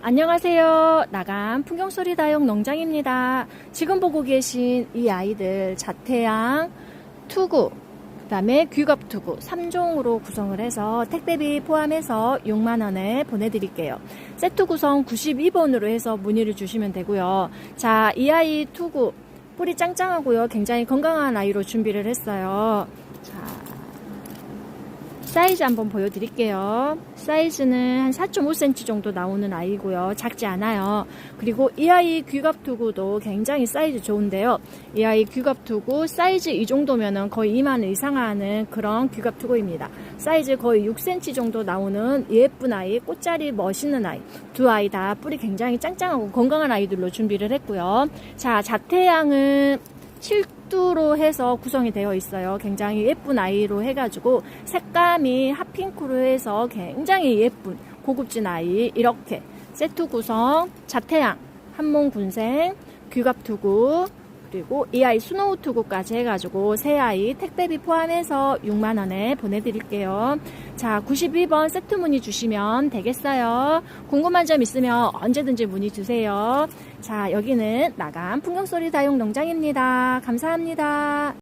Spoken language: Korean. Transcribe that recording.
안녕하세요. 나감 풍경소리 다용 농장입니다. 지금 보고 계신 이 아이들 자태양, 투구, 그 다음에 귀겁 투구 3종으로 구성을 해서 택배비 포함해서 6만원에 보내드릴게요. 세트 구성 92번으로 해서 문의를 주시면 되고요. 자, 이 아이 투구 뿌리 짱짱하고요. 굉장히 건강한 아이로 준비를 했어요. 자, 사이즈 한번 보여드릴게요. 사이즈는 한 4.5cm 정도 나오는 아이고요. 작지 않아요. 그리고 이 아이 귀갑투구도 굉장히 사이즈 좋은데요. 이 아이 귀갑투구 사이즈 이 정도면은 거의 2만 이상 하는 그런 귀갑투구입니다. 사이즈 거의 6cm 정도 나오는 예쁜 아이, 꽃자리 멋있는 아이. 두 아이 다 뿌리 굉장히 짱짱하고 건강한 아이들로 준비를 했고요. 자, 자태양은 7두로 해서 구성이 되어 있어요. 굉장히 예쁜 아이로 해가지고 색감이 핫핑크로 해서 굉장히 예쁜 고급진 아이 이렇게 세트 구성 자태양 한몽 군생 귀갑 투구 그리고 이 아이 스노우 투구까지 해가지고 세 아이 택배비 포함해서 6만원에 보내드릴게요. 자 92번 세트 문의 주시면 되겠어요. 궁금한 점 있으면 언제든지 문의 주세요. 자 여기는 나감 풍경소리 다용 농장입니다. 감사합니다.